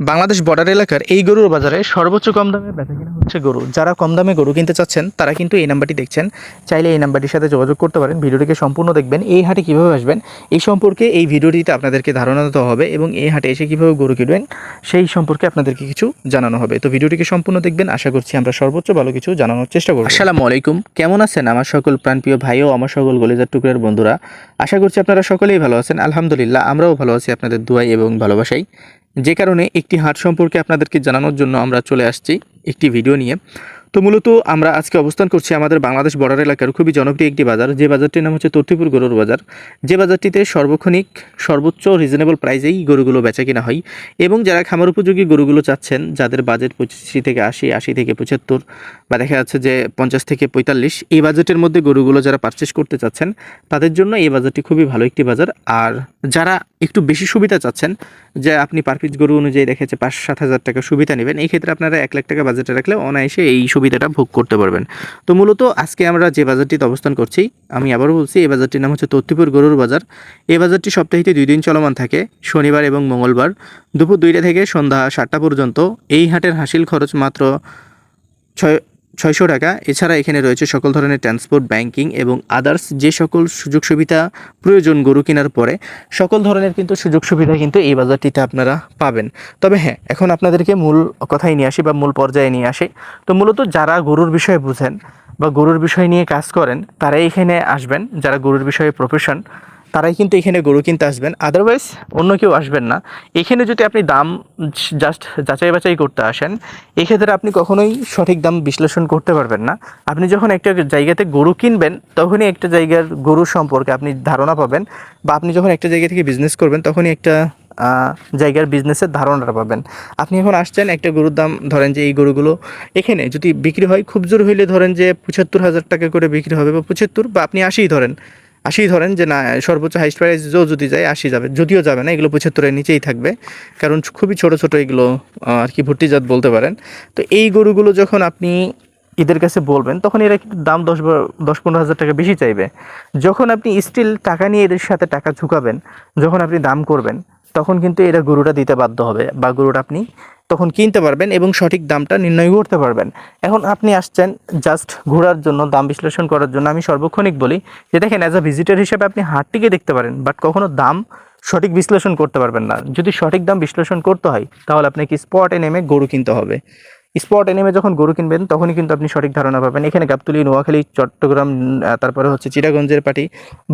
Bangladesh border এলাকার এই গরুর বাজারে সর্বোচ্চ কম দামে বেচা কিনা হচ্ছে গরু। যারা কম দামে গরু কিনতে চাচ্ছেন, তারা কিন্তু এই নাম্বারটি দেখছেন। চাইলে এই নাম্বারটির সাথে যোগাযোগ করতে পারেন। ভিডিওটিকে সম্পূর্ণ দেখবেন। এই হাটে কীভাবে আসবেন, এই সম্পর্কে এই ভিডিওটিতে আপনাদেরকে ধারণা দেওয়া হবে এবং এই হাটে এসে কীভাবে গরু কিনবেন, সেই সম্পর্কে আপনাদেরকে কিছু জানানো হবে। তো ভিডিওটিকে সম্পূর্ণ দেখবেন। আশা করছি আমরা সর্বোচ্চ ভালো কিছু জানানোর চেষ্টা করব। আসসালামু আলাইকুম। কেমন আছেন আমার সকল প্রাণপ্রিয় ভাই ও আমার সকল গলিজার টুকরের বন্ধুরা? আশা করছি আপনারা সকলেই ভালো আছেন। আলহামদুলিল্লাহ, আমরাও ভালো আছি। আপনাদের দোয়াই এবং ভালোবাসাই। যে কারণে একটি হাট সম্পর্কে আপনাদেরকে জানানোর জন্য আমরা চলে আসছি একটি ভিডিও নিয়ে। তো মূলত আমরা আজকে অবস্থান করছি আমাদের বাংলাদেশ বর্ডার এলাকার খুবই জনপ্রিয় একটি বাজার, যে বাজারটির নাম হচ্ছে তর্তিপুর গরুর বাজার। যে বাজারটিতে সর্বক্ষণিক সর্বোচ্চ রিজনেবল প্রাইসেই গরুগুলো বেচা কিনা হয় এবং যারা খামার উপযোগী গরুগুলো চাচ্ছেন, যাদের বাজেট পঁচিশি থেকে আশি আশি থেকে পঁচাত্তর বা দেখা যাচ্ছে যে পঞ্চাশ থেকে পঁয়তাল্লিশ, এই বাজেটের মধ্যে গরুগুলো যারা পারচেস করতে চাচ্ছেন, তাদের জন্য এই বাজারটি খুবই ভালো একটি বাজার। আর যারা একটু বেশি সুবিধা চাচ্ছেন, যে আপনি পার পিস গরু অনুযায়ী দেখেছে পাঁচ সাত হাজার টাকা সুবিধা নেবেন, এই ক্ষেত্রে আপনারা এক লাখ টাকা বাজেটে রাখলে অনায়াসে এই সুবিধাটা ভোগ করতে পারবেন। তো মূলত আজকে আমরা যে বাজারটিতে অবস্থান করছি, আমি আবারও বলছি, এই বাজারটির নাম হচ্ছে তত্তিপুর গরুর বাজার। এই বাজারটি সপ্তাহে দুই দিন চলমান থাকে, শনিবার এবং মঙ্গলবার। দুপুর দুইটা থেকে সন্ধ্যা সাতটা পর্যন্ত এই হাটের হাসিল খরচ মাত্র ছয় ছয়শো টাকা। এছাড়া এখানে রয়েছে সকল ধরনের ট্রান্সপোর্ট ব্যাংকিং এবং আদার্স যে সকল সুযোগ সুবিধা প্রয়োজন গরু কেনার পরে, সকল ধরনের কিন্তু সুযোগ সুবিধা কিন্তু এই বাজারটিতে আপনারা পাবেন। তবে হ্যাঁ এখন আপনাদেরকে মূল কথায় নিয়ে আসি বা মূল পর্যায়ে নিয়ে আসি। তো মূলত যারা গরুর বিষয়ে বুঝেন বা গরুর বিষয় নিয়ে কাজ করেন, তারাই এখানে আসবেন। যারা গরুর বিষয়ে প্রফেশন তারাই কিন্তু এখানে গরু কিনতে আসবেন। আদারওয়াইজ অন্য কেউ আসবেন না। এখানে যদি আপনি দাম জাস্ট যাচাই বাছাই করতে আসেন, এক্ষেত্রে আপনি কখনোই সঠিক দাম বিশ্লেষণ করতে পারবেন না। আপনি যখন একটা জায়গাতে গরু কিনবেন, তখনই একটা জায়গার গরু সম্পর্কে আপনি ধারণা পাবেন বা আপনি যখন একটা জায়গা থেকে বিজনেস করবেন, তখনই একটা জায়গার বিজনেসের ধারণাটা পাবেন। আপনি এখন আসছেন, একটা গরুর দাম ধরেন যে এই গরুগুলো এখানে যদি বিক্রি হয়, খুব জোর হইলে ধরেন যে পঁচাত্তর হাজার টাকা করে বিক্রি হবে বা পঁচাত্তর বা আপনি আশিই ধরেন। আশি ধরেন যে না, সর্বোচ্চ হাইস্ট প্রাইস যদি যায় আশি যাবে। যদিও যাবে না, এগুলো পঁচাত্তরের নিচেই থাকবে। কারণ খুবই ছোট ছোট এগুলো আর কি ভর্তিজাত বলতে পারেন। তো এই গরুগুলো যখন আপনি এদের কাছে বলবেন, তখন এরা কিন্তু দাম দশ দশ পনেরো হাজার টাকা বেশি চাইবে। যখন আপনি স্টিল টাকা নিয়ে এদের সাথে টাকা ঝুঁকাবেন, যখন আপনি দাম করবেন তখন কিন্তু এরা গরুটা দিতে বাধ্য হবে বা গরুটা আপনি তখন কিনতে পারবেন এবং সঠিক দামটা নির্ণয় করতে পারবেন। এখন আপনি আসছেন জাস্ট ঘোরার জন্য, দাম বিশ্লেষণ করার জন্য। আমি সর্বক্ষণিক বলি যে দেখেন অ্যাজ আ ভিজিটার হিসেবে আপনি হাটটিকে দেখতে পারেন বাট কখনো দাম সঠিক বিশ্লেষণ করতে পারবেন না। যদি সঠিক দাম বিশ্লেষণ করতে হয়, তাহলে আপনাকে স্পটে নেমে গরু কিনতে হবে। স্পটে নেমে যখন গরু কিনবেন, তখনই কিন্তু আপনি সঠিক ধারণা পাবেন। এখানে গাবতলি, নোয়াখালী, চট্টগ্রাম তারপরে হচ্ছে চিটাগঞ্জের পার্টি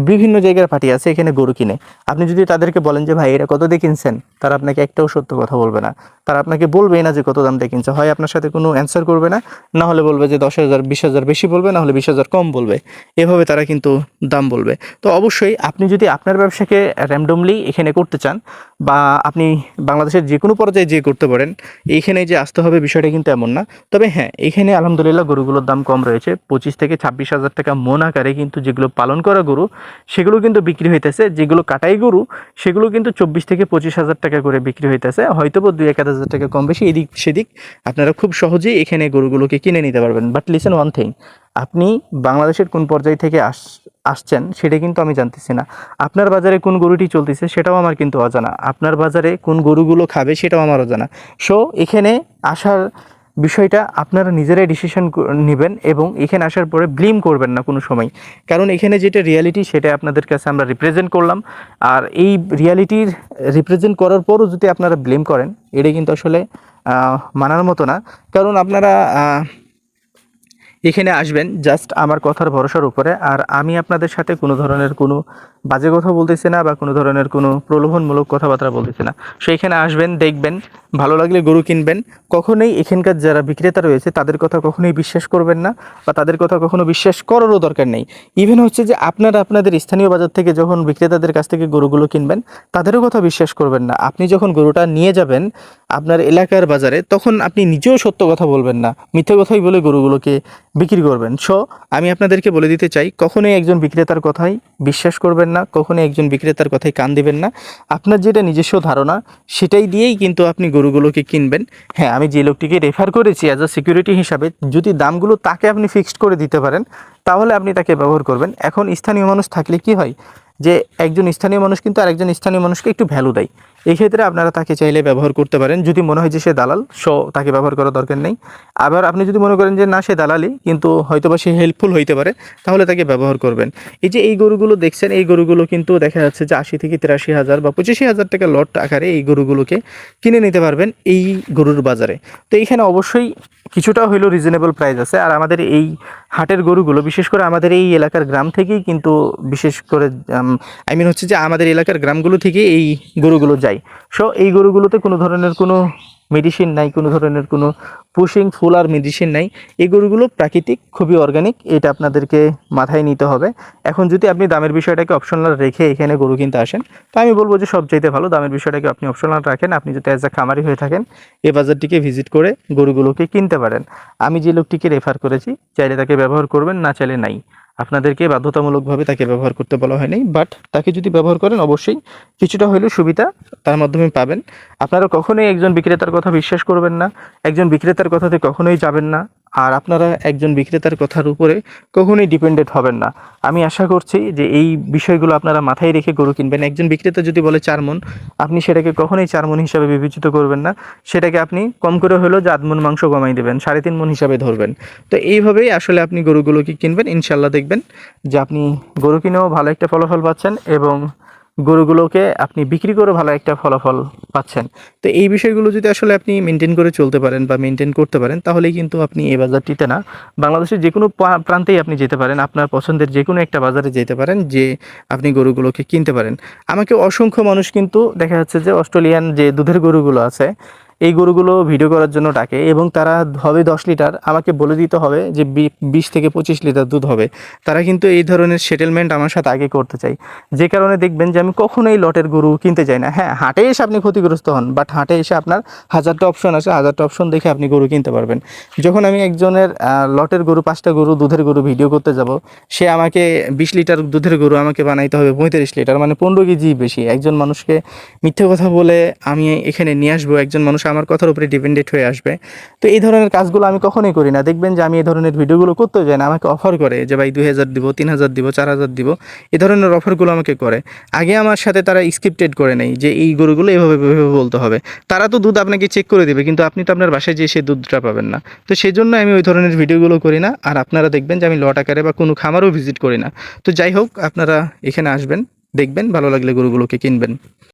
বিভিন্ন জায়গার পার্টি আছে এখানে গরু কিনে। আপনি যদি তাদেরকে বলেন যে, ভাই এটা কত দিয়ে কিনছেন? তারা আপনাকে একটাও সত্য কথা বলবে না। তারা আপনাকে বলবেই না যে, কত দাম দিয়ে কিনছে? হয় আপনার সাথে কোনো অ্যান্সার করবে না না হলে বলবে যে, দশ হাজার, বিশ হাজার বেশি বলবে, না হলে বিশ হাজার কম বলবে। এভাবে তারা কিন্তু দাম বলবে। তো অবশ্যই আপনি যদি আপনার ব্যবসাকে র্যান্ডমলি এখানে করতে চান, বা আপনি বাংলাদেশের যে কোনো পর্যায়ে যে করতে পারেন, এইখানে যে আসতে হবে বিষয়টা কিন্তু এমন না। তবে হ্যাঁ এখানে আলহামদুলিল্লাহ গরুগুলোর দাম কম রয়েছে। পঁচিশ থেকে ছাব্বিশ হাজার টাকা মন আকারে কিন্তু যেগুলো পালন করা গরু, সেগুলো কিন্তু বিক্রি হইতেছে। যেগুলো কাটাই গরু, সেগুলো কিন্তু চব্বিশ থেকে পঁচিশ হাজার টাকা করে বিক্রি হইতেছে। হয়তো দুই এক হাজার টাকা কম বেশি, এদিক সেদিক আপনারা খুব সহজেই এখানে গরুগুলোকে কিনে নিতে পারবেন। বাট লিসেন ওয়ান থিং আপনি বাংলাদেশের কোন পর্যায় থেকে আস, আসছেন সেটা কিন্তু আমি জানতেছি না। আপনার বাজারে কোন গরুটি চলতেছে সেটাও আমার কিন্তু অজানা। আপনার বাজারে কোন গরুগুলো খাবে সেটাও আমার অজানা। সো এখানে আসার বিষয়টা আপনারা নিজেরাই ডিসিশন নেবেন এবং এখানে আসার পরে ব্লিম করবেন না কোনো সময়। কারণ এখানে যেটা রিয়ালিটি সেটা আপনাদের কাছে আমরা রিপ্রেজেন্ট করলাম। আর এই রিয়ালিটির রিপ্রেজেন্ট করার পরও যদি আপনারা ব্লেম করেন, এটা কিন্তু আসলে মানার মতো না। কারণ আপনারা এখানে আসবেন জাস্ট আমার কথার ভরসার উপরে, আর আমি আপনাদের সাথে কোনো ধরনের কোনো বাজে কথা বলতেছি না বা কোনো ধরনের কোনো প্রলোভনমূলক কথাবার্তা বলতেছি না। সো এখানে আসবেন, দেখবেন, ভালো লাগলে গরু কিনবেন। কখনোই এখানকার যারা বিক্রেতা রয়েছে, তাদের কথা কখনোই বিশ্বাস করবেন না বা তাদের কথা কখনো বিশ্বাস করারও দরকার নেই। ইভেন হচ্ছে যে আপনারা আপনাদের স্থানীয় বাজার থেকে যখন বিক্রেতাদের কাছ থেকে গরুগুলো কিনবেন, তাদেরও কথা বিশ্বাস করবেন না। আপনি যখন গরুটা নিয়ে যাবেন আপনার এলাকার বাজারে, তখন আপনি নিজেও সত্য কথা বলবেন না। মিথ্যে কথাই বলে গরুগুলোকে বিক্রি করবেন। সো আমি আপনাদেরকে বলে দিতে চাই, কখনোই একজন বিক্রেতার কথাই বিশ্বাস করবেন না, কখনোই একজন বিক্রেতার কথাই কান দিবেন না। আপনার যেটা নিজস্ব ধারণা, সেটাই দিয়েই কিন্তু আপনি গরুগুলোকে কিনবেন। হ্যাঁ আমি যে লোকটিকে রেফার করেছি অ্যাজ আ সিকিউরিটি হিসাবে, যদি দামগুলো তাকে আপনি ফিক্সড করে দিতে পারেন, তাহলে আপনি তাকে ব্যবহার করবেন। এখন স্থানীয় মানুষ থাকলে কি হয়? যে একজন স্থানীয় মানুষ কিন্তু আরেকজন স্থানীয় মানুষকে একটু ভ্যালু দেয়। এই ক্ষেত্রে আপনারা তাকে চাইলে ব্যবহার করতে পারেন। যদি মনে হয় যে সে দালাল, সো তাকে ব্যবহার করার দরকার নেই। আবার আপনি যদি মনে করেন যে না, সে দালালি, কিন্তু হয়তো বা সে হেল্পফুল হইতে পারে, তাহলে তাকে ব্যবহার করবেন। এই যে এই গরুগুলো দেখছেন, এই গরুগুলো কিন্তু দেখা যাচ্ছে যে আশি থেকে তিরাশি হাজার বা পঁচিশি হাজার টাকা লট আকারে এই গরুগুলোকে কিনে নিতে পারবেন এই গরুর বাজারে। তো এইখানে অবশ্যই কিছুটা হইলেও রিজনেবল প্রাইস আছে। আর আমাদের এই হাটের গরুগুলো, বিশেষ করে আমাদের এই এলাকার গ্রাম থেকেই কিন্তু বিশেষ করে আই মিন হচ্ছে যে আমাদের এলাকার গ্রামগুলো থেকে এই গরুগুলো যায়। সো এই গরুগুলোতে কোনো ধরনের কোনো মেডিসিন নাই, কোনো ধরনের কোনো পুশিং ফুল আর মেডিসিন নাই। এই গরুগুলো প্রাকৃতিক, খুবই অর্গানিক এটা আপনাদেরকে মাথায় নিতে হবে। এখন যদি আপনি দামের বিষয়টাকে অপশনাল রেখে এখানে গরু কিনতে আসেন, তো আমি বলব যে সবচাইতে ভালো দামের বিষয়টাকে আপনি অপশনাল রাখেন। আপনি যদি অ্যাজ আ খামারি হয়ে থাকেন, এই বাজারটিকে ভিজিট করে গরুগুলোকে কিনতে পারেন। আমি যে লোকটিকে রেফার করেছি, চাইলে তাকে ব্যবহার করবেন, না চাইলে নাই। আপনাদেরকে বাধ্যতামূলকভাবে তাকে ব্যবহার করতে বলা হয়নি বাট তাকে যদি ব্যবহার করেন অবশ্যই কিছুটা হলেও সুবিধা তার মাধ্যমে পাবেন। আপনারা কখনোই একজন বিক্রেতার কথা বিশ্বাস করবেন না, একজন বিক্রেতার কথাতে কখনোই যাবেন না। আর আপনারা একজন বিক্রেতার কথার উপরে কখনোই ডিপেন্ডেন্ট হবেন না। আমি আশা করছি যে এই বিষয়গুলো আপনারা মাথায় রেখে গরু কিনবেন। একজন বিক্রেতা যদি বলে চার মন আপনি সেটাকে কখনোই চার মন হিসাবে বিবেচিত করবেন না। সেটাকে আপনি কম করে হলেও যে মন মাংস কমাই দেবেন, সাড়ে তিন মন হিসাবে ধরবেন। তো এইভাবেই আসলে আপনি গরুগুলোকে কিনবেন। ইনশাল্লাহ দেখবেন যে আপনি গরু কিনেও ভালো একটা ফলাফল পাচ্ছেন এবং গরুগুলোকে আপনি বিক্রি করে ভালো একটা ফলাফল পাচ্ছেন। তো এই বিষয়গুলো যদি আসলে আপনি মেনটেন করে চলতে পারেন বা মেনটেন করতে পারেন, তাহলেই কিন্তু আপনি এই বাজারটিতে না বাংলাদেশের যে কোনো প্রান্তেই আপনি যেতে পারেন, আপনার পছন্দের যে কোনো একটা বাজারে যেতে পারেন, যে আপনি গরুগুলোকে কিনতে পারেন। আমাকে অসংখ্য মানুষ কিন্তু দেখা যাচ্ছে যে অস্ট্রেলিয়ান যে দুধের গরুগুলো আছে এই গরুগুলো ভিডিও করার জন্য ডাকে এবং তারা হবে দশ লিটার। আমাকে বলে দিতে হবে যে বিশ থেকে পঁচিশ লিটার দুধ হবে। তারা কিন্তু এই ধরনের সেটেলমেন্ট আমার সাথে আগে করতে চাই যে কারণে দেখবেন যে আমি কখনোই লটের গরু কিনতে চাই না। হ্যাঁ হাটে এসে আপনি ক্ষতিগ্রস্ত হন বাট হাটে এসে আপনার হাজারটা অপশন আছে, হাজারটা অপশন দেখে আপনি গরু কিনতে পারবেন। যখন আমি একজনের লটের গরু, পাঁচটা গরু, দুধের গরু ভিডিও করতে যাব, সে আমাকে বিশ লিটার দুধের গরু আমাকে বানাইতে হবে পঁয়ত্রিশ লিটার মানে পনেরো কেজি বেশি। একজন মানুষকে মিথ্যে কথা বলে আমি এখানে নিয়ে আসব, একজন মানুষ আমার কথার উপরে ডিপেন্ডেন্ট হয়ে আসবে। তো এই ধরনের কাজগুলো আমি কখনোই করি না। দেখবেন যে আমি এই ধরনের ভিডিওগুলো করতে যাই না, আমাকে অফার করে যে, ভাই, দুই হাজার দিব, তিন হাজার দিব, চার হাজার দিব। এই ধরনের অফারগুলো আমাকে করে। আগে আমার সাথে তারা স্ক্রিপ্টেড করে নেই যে, এই গরুগুলো এভাবে এভাবে বলতে হবে। তারা তো দুধ আপনাকে চেক করে দেবে, কিন্তু আপনি তো আপনার বাসায় যেয়ে সেই দুধটা পাবেন না। তো সেই জন্য আমি ওই ধরনের ভিডিওগুলো করি না। আর আপনারা দেখবেন যে, আমি লট আকারে বা কোনো খামারও ভিজিট করি না। তো যাই হোক, আপনারা এখানে আসবেন, দেখবেন, ভালো লাগলে গরুগুলোকে কিনবেন।